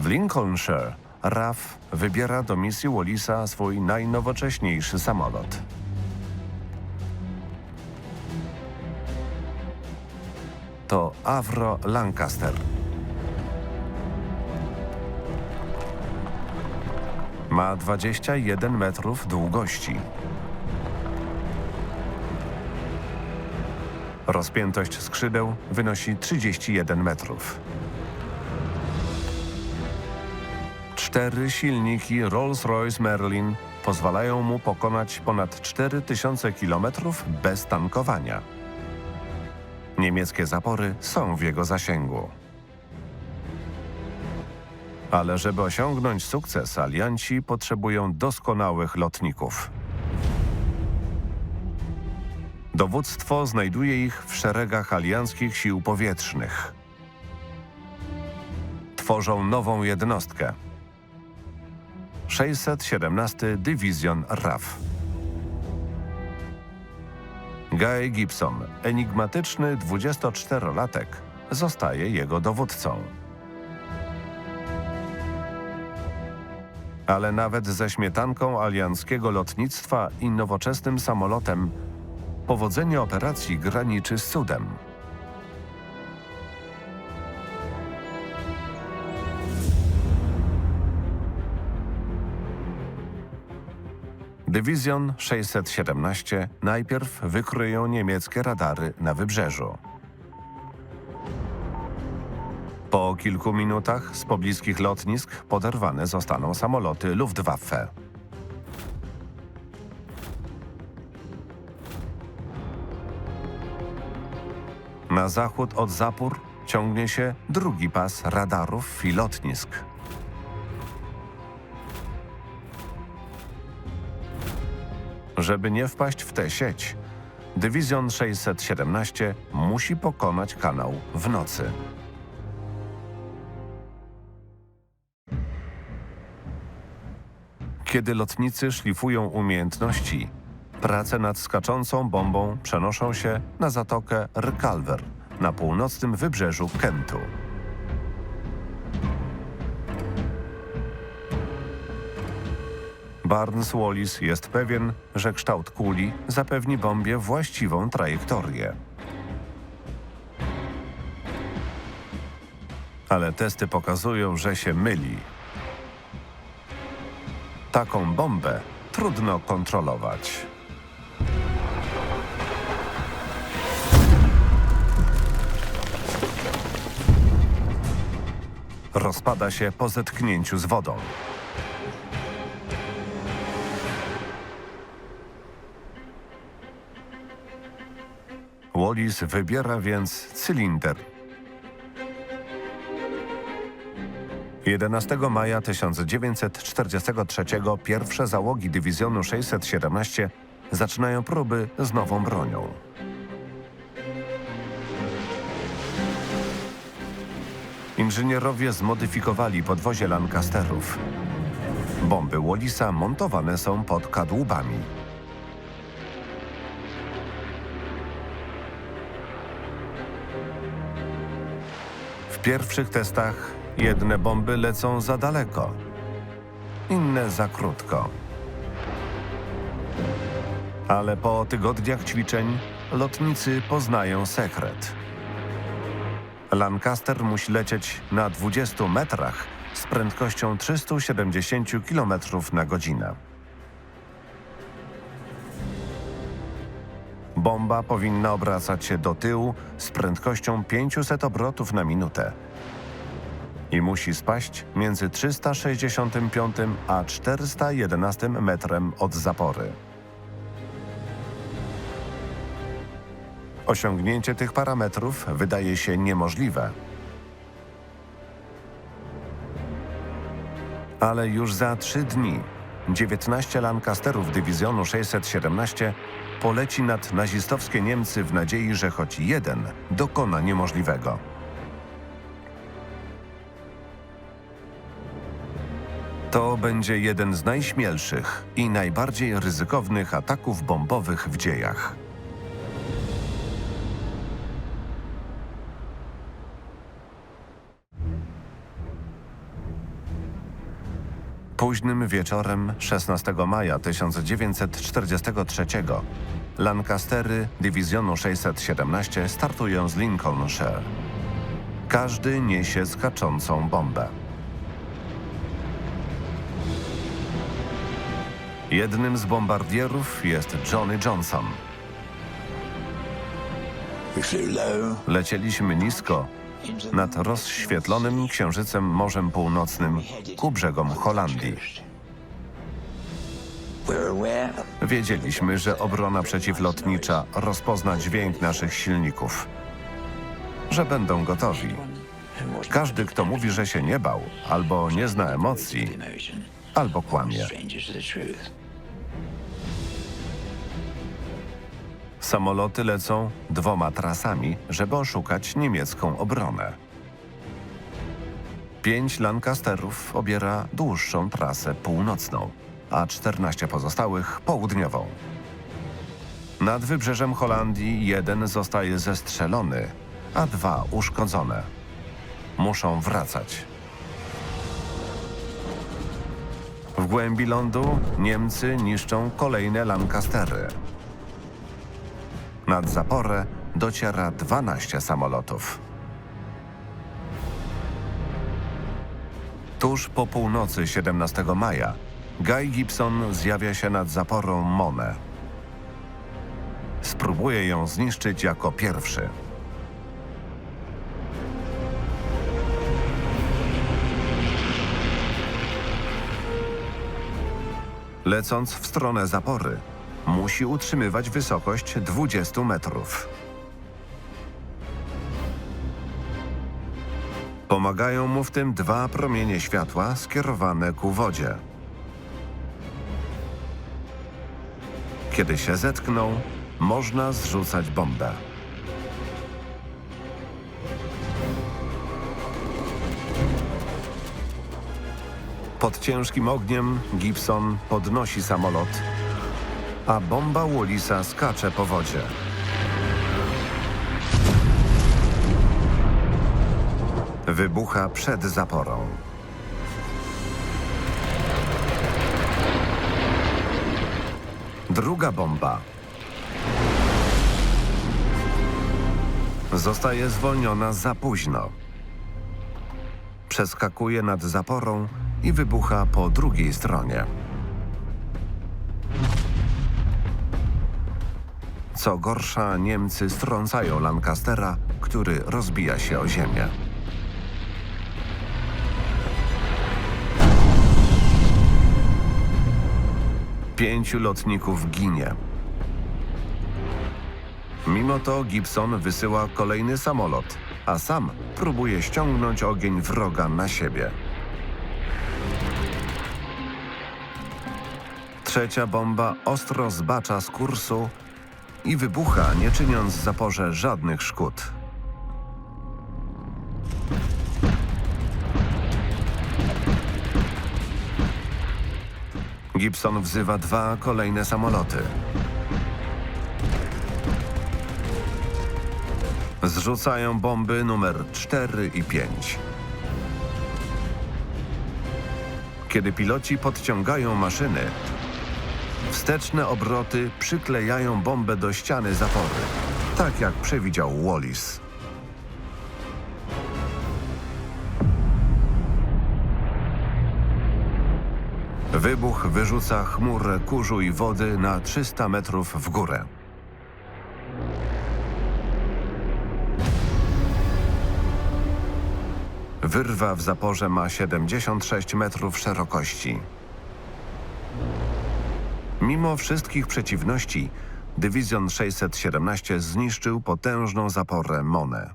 W Lincolnshire RAF wybiera do misji Wallisa swój najnowocześniejszy samolot. To Avro Lancaster. Ma 21 metrów długości. Rozpiętość skrzydeł wynosi 31 metrów. Cztery silniki Rolls-Royce Merlin pozwalają mu pokonać ponad 4000 km bez tankowania. Niemieckie zapory są w jego zasięgu. Ale żeby osiągnąć sukces, alianci potrzebują doskonałych lotników. Dowództwo znajduje ich w szeregach alianckich sił powietrznych. Tworzą nową jednostkę. 617 Dywizjon RAF. Guy Gibson, enigmatyczny 24-latek, zostaje jego dowódcą. Ale nawet ze śmietanką alianckiego lotnictwa i nowoczesnym samolotem powodzenie operacji graniczy z cudem. Dywizjon 617 najpierw wykryją niemieckie radary na wybrzeżu. Po kilku minutach z pobliskich lotnisk poderwane zostaną samoloty Luftwaffe. Na zachód od Zapór ciągnie się drugi pas radarów i lotnisk. Żeby nie wpaść w tę sieć, dywizjon 617 musi pokonać kanał w nocy. Kiedy lotnicy szlifują umiejętności, prace nad skaczącą bombą przenoszą się na zatokę Reculver na północnym wybrzeżu Kentu. Barnes Wallis jest pewien, że kształt kuli zapewni bombie właściwą trajektorię. Ale testy pokazują, że się myli. Taką bombę trudno kontrolować. Rozpada się po zetknięciu z wodą. Wallis wybiera więc cylinder. 11 maja 1943 pierwsze załogi dywizjonu 617 zaczynają próby z nową bronią. Inżynierowie zmodyfikowali podwozie Lancasterów. Bomby Wallisa montowane są pod kadłubami. Pierwszych testach jedne bomby lecą za daleko, inne za krótko. Ale po tygodniach ćwiczeń lotnicy poznają sekret. Lancaster musi lecieć na 20 metrach z prędkością 370 km na godzinę. Bomba powinna obracać się do tyłu z prędkością 500 obrotów na minutę i musi spaść między 365 a 411 metrem od zapory. Osiągnięcie tych parametrów wydaje się niemożliwe. Ale już za trzy dni 19 Lancasterów dywizjonu 617 poleci nad nazistowskie Niemcy w nadziei, że choć jeden dokona niemożliwego. To będzie jeden z najśmielszych i najbardziej ryzykownych ataków bombowych w dziejach. Późnym wieczorem 16 maja 1943 Lancastery Dywizjonu 617 startują z Lincolnshire. Każdy niesie skaczącą bombę. Jednym z bombardierów jest Johnny Johnson. Lecieliśmy nisko nad rozświetlonym księżycem Morzem Północnym ku brzegom Holandii. Wiedzieliśmy, że obrona przeciwlotnicza rozpozna dźwięk naszych silników, że będą gotowi. Każdy, kto mówi, że się nie bał, albo nie zna emocji, albo kłamie. Samoloty lecą dwoma trasami, żeby oszukać niemiecką obronę. Pięć Lancasterów obiera dłuższą trasę północną, a 14 pozostałych południową. Nad wybrzeżem Holandii jeden zostaje zestrzelony, a dwa uszkodzone. Muszą wracać. W głębi lądu Niemcy niszczą kolejne Lancastery. Nad zaporę dociera 12 samolotów. Tuż po północy 17 maja Guy Gibson zjawia się nad zaporą Mone. Spróbuje ją zniszczyć jako pierwszy. Lecąc w stronę zapory, musi utrzymywać wysokość 20 metrów. Pomagają mu w tym dwa promienie światła skierowane ku wodzie. Kiedy się zetkną, można zrzucać bombę. Pod ciężkim ogniem Gibson podnosi samolot, a bomba Wallisa skacze po wodzie. Wybucha przed zaporą. Druga bomba zostaje zwolniona za późno. Przeskakuje nad zaporą i wybucha po drugiej stronie. Co gorsza, Niemcy strącają Lancastera, który rozbija się o ziemię. Pięciu lotników ginie. Mimo to Gibson wysyła kolejny samolot, a sam próbuje ściągnąć ogień wroga na siebie. Trzecia bomba ostro zbacza z kursu i wybucha, nie czyniąc zaporze żadnych szkód. Gibson wzywa dwa kolejne samoloty. Zrzucają bomby numer 4 i 5. Kiedy piloci podciągają maszyny, wsteczne obroty przyklejają bombę do ściany zapory, tak jak przewidział Wallis. Wybuch wyrzuca chmurę kurzu i wody na 300 metrów w górę. Wyrwa w zaporze ma 76 metrów szerokości. Mimo wszystkich przeciwności, dywizjon 617 zniszczył potężną zaporę Mone.